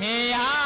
હે આ